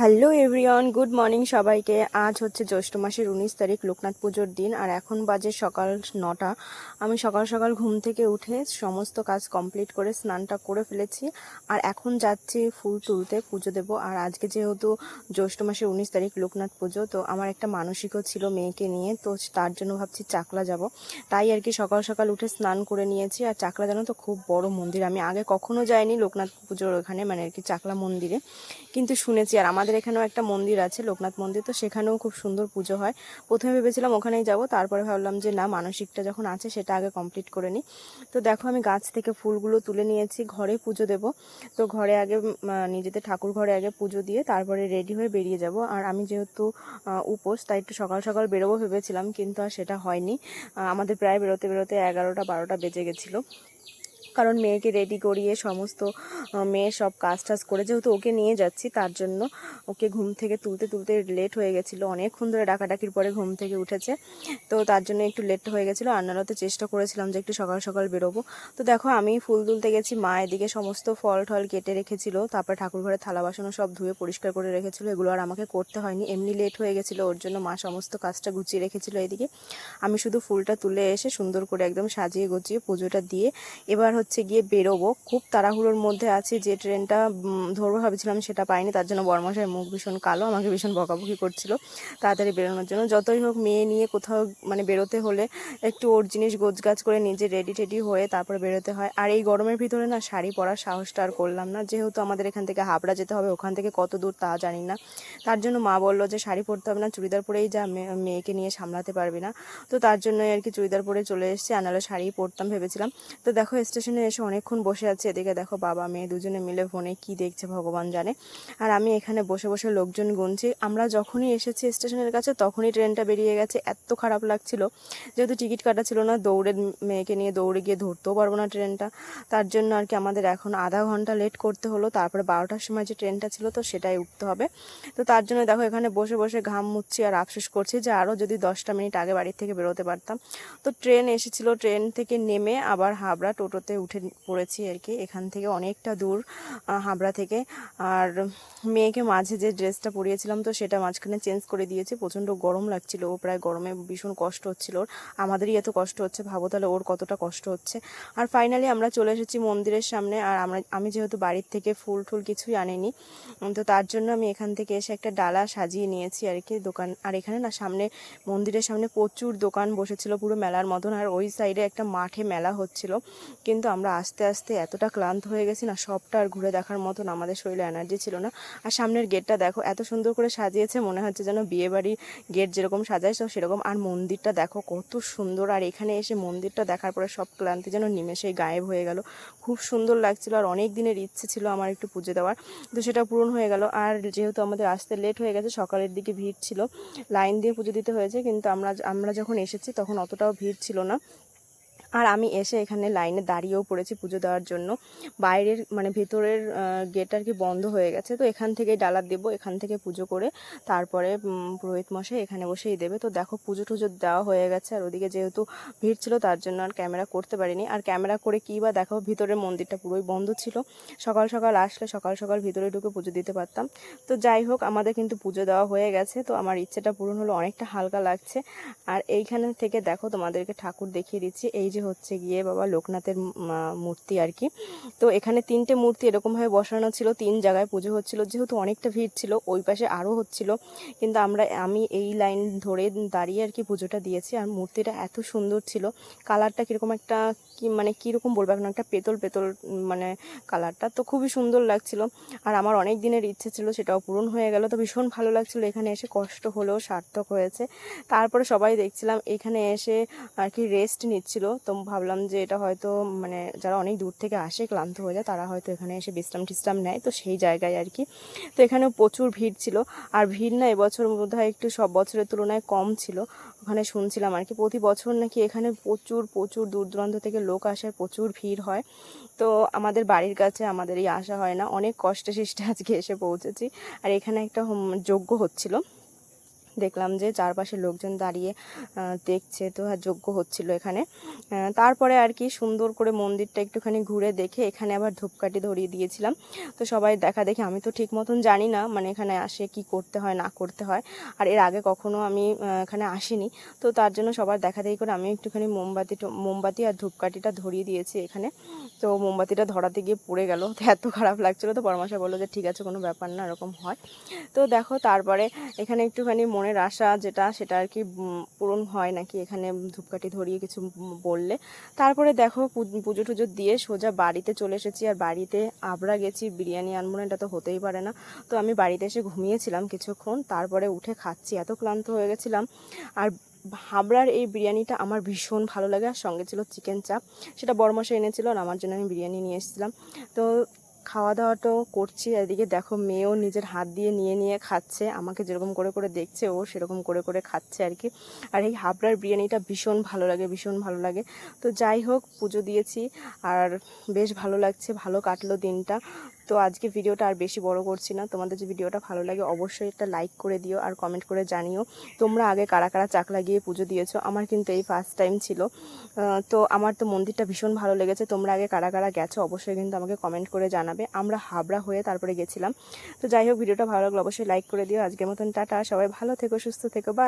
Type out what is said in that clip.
Hello everyone, good morning সবাইকে। আজ হচ্ছে জ্যৈষ্ঠ মাসের উনিশ তারিখ, লোকনাথ পুজোর দিন, আর এখন বাজে সকাল নটা। আমি সকাল সকাল ঘুম থেকে উঠে সমস্ত কাজ কমপ্লিট করে স্নানটা করে ফেলেছি, আর এখন যাচ্ছি ফুল তুলতে, পুজো দেব। আর আজকে যেহেতু জ্যৈষ্ঠ মাসের উনিশ তারিখ, লোকনাথ পুজো, তো আমার একটা মানসিকও ছিল মেয়েকে নিয়ে, তো তার জন্য ভাবছি চাকলা যাব। তাই আর কি সকাল সকাল উঠে স্নান করে নিয়েছি, আর চাকলা জানো তো খুব বড় মন্দির। আমি আগে কখনো যাইনি লোকনাথ পুজোর ওখানে মানে আর কি চাকলা মন্দিরে। কিন্তু শুনেছি, আর আমাদের এখানেও একটা মন্দির আছে, লোকনাথ মন্দির। তো সেখানেও খুব সুন্দর পুজো হয়। প্রথমে ভেবেছিলাম ওখানেই যাব, তারপরে ভাবলাম যে না, মানসিকটা যখন আছে সেটা আগে কমপ্লিট করে নিই। তো দেখো আমি গাছ থেকে ফুলগুলো তুলে নিয়েছি, ঘরে পুজো দেব। তো ঘরে আগে নিজেদের ঠাকুর ঘরে আগে পুজো দিয়ে তারপরে রেডি হয়ে বেরিয়ে যাব। আর আমি যেহেতু উপোস, তাই একটু সকাল সকাল বেরোবো ভেবেছিলাম, কিন্তু আর সেটা হয়নি। আমাদের প্রায় বেরোতে বেরোতে এগারোটা, বারোটা বেজে গেছিল। কারণ মেয়েকে রেডি করিয়ে সমস্ত আহ, মেয়ে সব কাজ টাজ করে যেহেতু ওকে নিয়ে যাচ্ছি তার জন্য ওকে ঘুম থেকে তুলতে তুলতে লেট হয়ে গেছিল। অনেকক্ষণ ধরে ডাকাডাকির পরে ঘুম থেকে উঠেছে। তো তার জন্য একটু লেট হয়ে গেছিল। আন্নারা তো চেষ্টা করেছিলাম যে একটু সকাল সকাল বেরোবো। তো দেখো আমি ফুল তুলতে গেছি। মা এদিকে সমস্ত ফল টল কেটে রেখেছিল। তারপরে ঠাকুর ঘরে থালা বাসনও সব ধুয়ে পরিষ্কার করে রেখেছিল। এগুলো আর আমাকে করতে হয়নি। এমনি লেট হয়ে গেছিল। ওর জন্য মা সমস্ত কাজটা গুছিয়ে রেখেছিল এদিকে। আমি শুধু ফুলটা তুলে এসে সুন্দর করে একদম সাজিয়ে গুছিয়ে পুজোটা দিয়ে এবার হচ্ছে গিয়ে বেরোবো। খুব তাড়াহুড়োর মধ্যে আছে যে ট্রেনটা ধরবো ভাবছিলাম সেটা পাইনি, তার জন্য বর্মশাই মুখ ভীষণ কালো, আমাকে ভীষণ বকাবকি করছিল তাড়াতাড়ি বেরোনোর জন্য। যতই হোক মেয়ে নিয়ে কোথাও মানে বেরোতে হলে একটু ওর জিনিস গোছগাছ করে নিজে রেডি টেডি হয়ে তারপরে বেরোতে হয়। আর এই গরমের ভিতরে না শাড়ি পরার সাহসটা আর করলাম না। যেহেতু আমাদের এখান থেকে হাবড়া যেতে হবে, ওখান থেকে কত দূর তা জানি না। তার জন্য মা বলল যে শাড়ি পরতে হবে না, চুড়িদার পরেই যা মেয়েকে নিয়ে সামলাতে পারবি না। তো তার জন্যই আর কি চুড়িদার পরে চলে এসেছি আর শাড়ি পরতাম ভেবেছিলাম। তো দেখো স্টেশনে এসে অনেকক্ষণ বসে আছে। এদিকে দেখো বাবা, মেয়ে দুজনে মিলে ফোনে কি দেখছে ভগবান জানে। আর আমি এখানে বসে বসে লোকজন গুনছি। আমরা যখনই এসেছি স্টেশনের কাছে, তখনই ট্রেনটা বেরিয়ে গেছে। এত খারাপ লাগছিল। যেহেতু টিকিট কাটা ছিল না, দৌড়ে মেয়েকে নিয়ে দৌড়ে গিয়ে ধরতেও পারব না ট্রেনটা। তার জন্য আর কি আমাদের এখন আধা ঘণ্টা লেট করতে হলো। তারপরে বারোটার সময় যে ট্রেনটা ছিল, তো সেটাই উঠতে হবে। তো তার জন্য দেখো এখানে বসে বসে ঘাম মুচ্ছি আর আফসোস করছি যে আরও যদি দশটা মিনিট আগে বাড়ির থেকে বেরোতে পারতাম। তো ট্রেন এসেছিল। ট্রেন থেকে নেমে আবার হাবড়া টোটোতে উঠে পড়েছি আর কি। এখান থেকে অনেকটা দূর হাবড়া থেকে। আর মেয়েকে মাঝে যে ড্রেসটা পরিয়েছিলাম, তো সেটা মাঝখানে চেঞ্জ করে দিয়েছি। প্রচণ্ড গরম লাগছিল। ও প্রায় গরমে ভীষণ কষ্ট হচ্ছিল। ওর আমাদেরই এত কষ্ট হচ্ছে, ভাবো তাহলে ওর কতটা কষ্ট হচ্ছে। আর ফাইনালি আমরা চলে এসেছি মন্দিরের সামনে। আর আমরা, আমি যেহেতু বাড়ির থেকে ফুল টুল কিছুই আনিনি তো তার জন্য আমি এখান থেকে এসে একটা ডালা সাজিয়ে নিয়েছি আর কি। দোকান, আর এখানে না সামনে, মন্দিরের সামনে প্রচুর দোকান বসেছিল পুরো মেলার মতন। আর ওই সাইডে একটা মাঠে মেলা হচ্ছিল। কিন্তু আমরা আস্তে আস্তে এতটা ক্লান্ত হয়ে গেছি না, সবটা আর ঘুরে দেখার মতন আমাদের শরীরে এনার্জি ছিল না। আর সামনের গেটটা দেখো, এত সুন্দর করে সাজিয়েছে, মনে হচ্ছে যেন বিয়ে বাড়ি গেট যেরকম সাজায়, তো সেরকম। আর মন্দিরটা দেখো, কত সুন্দর। আর এখানে এসে মন্দিরটা দেখার পরে সব ক্লান্তি যেন নিমেষেই গায়েব হয়ে গেল। খুব সুন্দর লাগছিল, আর অনেক দিনের ইচ্ছে ছিল আমার একটু পুজো দেওয়ার, তো সেটা পূরণ হয়ে গেল। আর যেহেতু আমাদের আসতে লেট হয়ে গেছে, সকালের দিকে ভিড় ছিল, লাইন দিয়ে পুজো দিতে হয়েছে, কিন্তু আমরা আমরা যখন এসেছি তখন অতটাও ভিড় ছিল না। আর আমি এসে এখানে লাইনে দাঁড়িয়েও পড়েছি পুজো দেওয়ার জন্য। বাইরের মানে ভেতরের গেট আর কি বন্ধ হয়ে গেছে। তো এখান থেকে ডালা দেবো, এখান থেকে পুজো করে তারপরে পুরোহিত মশাই এখানে বসেই দেবে। তো দেখো পুজো টুজো দেওয়া হয়ে গেছে আর ওদিকে যেহেতু ভিড় ছিল তার জন্য আর ক্যামেরা করতে পারিনি। আর ক্যামেরা করে কী বা দেখো ভিতরের মন্দিরটা পুরোই বন্ধ ছিল। সকাল সকাল আসলে সকাল সকাল ভিতরে ঢুকে পুজো দিতে পারতাম। তো যাই হোক, আমাদের কিন্তু পুজো দেওয়া হয়ে গেছে। তো আমার ইচ্ছেটা পূরণ হলো, অনেকটা হালকা লাগছে। আর এইখানে থেকে দেখো তোমাদেরকে ঠাকুর দেখিয়ে দিচ্ছি। এই যে হচ্ছে গিয়ে বাবা লোকনাথের মূর্তি আর কি। তো এখানে তিনটে মূর্তি এরকমভাবে বসানো ছিল, তিন জায়গায় পুজো হচ্ছিল। যেহেতু অনেকটা ভিড় ছিল, ওই পাশে আরও হচ্ছিল। কিন্তু আমরা, আমি এই লাইন ধরে দাঁড়িয়ে আর কি পুজোটা দিয়েছি। আর মূর্তিটা এত সুন্দর ছিল। কালারটা কীরকম একটা কি মানে কীরকম বলব? এখন একটা পেতল পেতল মানে কালারটা। তো খুবই সুন্দর লাগছিল। আর আমার অনেক দিনের ইচ্ছে ছিল সেটাও পূরণ হয়ে গেল। তো ভীষণ ভালো লাগছিল এখানে এসে। কষ্ট হলেও সার্থক হয়েছে। তারপরে সবাই দেখছিলাম এখানে এসে আর কি রেস্ট নিচ্ছিল। তো ভাবলাম যে এটা হয়তো মানে যারা অনেক দূর থেকে আসে, ক্লান্ত হয়ে যায়, তারা হয়তো এখানে এসে বিশ্রাম টিশ্রাম নেয়। তো সেই জায়গায় আর কি। তো এখানেও প্রচুর ভিড় ছিল। আর ভিড় না এবছর বোধ হয় একটু সব বছরের তুলনায় কম ছিল। ওখানে শুনছিলাম আর কি, প্রতি বছর নাকি এখানে প্রচুর প্রচুর দূর দূরান্ত থেকে লোক আসে প্রচুর ভিড় হয়। তো আমাদের বাড়ির কাছে আমাদের এই আসা হয় না। অনেক কষ্টে সৃষ্টে আজকে এসে পৌঁছেছি। আর এখানে একটা যোগ্য হচ্ছিল। দেখলাম যে চারপাশে লোকজন দাঁড়িয়ে দেখছে তো যজ্ঞ হচ্ছিল এখানে। তারপরে আর কি সুন্দর করে মন্দিরটা একটুখানি ঘুরে দেখে এখানে আবার ধূপকাঠি ধরিয়ে দিয়েছিলাম। তো সবাই দেখা দেখে, আমি তো ঠিক মতন জানি না মানে এখানে আসে কি করতে হয়, না করতে হয়। আর এর আগে কখনো আমি এখানে আসিনি। তো তার জন্য সবার দেখা দেখি করে আমি একটুখানি মোমবাতি মোমবাতি আর ধূপকাঠিটা ধরিয়ে দিয়েছি এখানে। তো মোমবাতিটা ধরাতে গিয়ে পড়ে গেল। তো এত খারাপ লাগছিল তো পরামর্শ বলল যে, ঠিক আছে, কোনো ব্যাপার না, এরকম হয়। তো দেখো, তারপরে এখানে একটুখানি মনের আশা যেটা, সেটা আর কি পূরণ হয় নাকি? এখানে ধূপকাঠি ধরিয়ে কিছু বললে। তারপরে দেখো পুজো টুজো দিয়ে সোজা বাড়িতে চলে এসেছি। আর বাড়িতে আবরা গেছি, বিরিয়ানি আনব না, এটা তো হতেই পারে না। তো আমি বাড়িতে এসে ঘুমিয়েছিলাম কিছুক্ষণ। তারপরে উঠে খাচ্ছি, এত ক্লান্ত হয়ে গেছিলাম। আর হাবড়ার এই বিরিয়ানিটা আমার ভীষণ ভালো লাগে। আর সঙ্গে ছিল চিকেন চাপ। সেটা বড়মশাই এনেছিল, আর আমার জন্য আমি বিরিয়ানি নিয়ে এসেছিলাম। তো খাওয়া দাওয়াটাও করছি। এদিকে দেখো মেয়েও নিজের হাত দিয়ে নিয়ে নিয়ে খাচ্ছে। আমাকে যেরকম করে করে দেখছে, ও সেরকম করে করে খাচ্ছে আর কি। আর এই হাবড়ার বিরিয়ানিটা ভীষণ ভালো লাগে, ভীষণ ভালো লাগে। তো যাই হোক, পুজো দিয়েছি আর বেশ ভালো লাগছে, ভালো কাটলো দিনটা। তো আজকে ভিডিওটা আর বেশি বড় করছি না। তোমাদের যে ভিডিওটা ভালো লাগে, অবশ্যই একটা লাইক করে দিও আর কমেন্ট করে জানিও। তোমরা আগে কারা কারা চাক লাগিয়ে পুজো দিয়েছ? আমার কিন্তু এই ফার্স্ট টাইম ছিল। তো আমার তো মন্দিরটা ভীষণ ভালো লেগেছে। তোমরা আগে কারা কারা গেছো অবশ্যই কিন্তু আমাকে কমেন্ট করে জানাবে। আমরা হাবড়া হয়ে তারপরে গেছিলাম। তো যাই হোক, ভিডিওটা ভালো লাগল অবশ্যই লাইক করে দিও। আজকের মতন টাটা। সবাই ভালো থেকো, সুস্থ থেকো। বা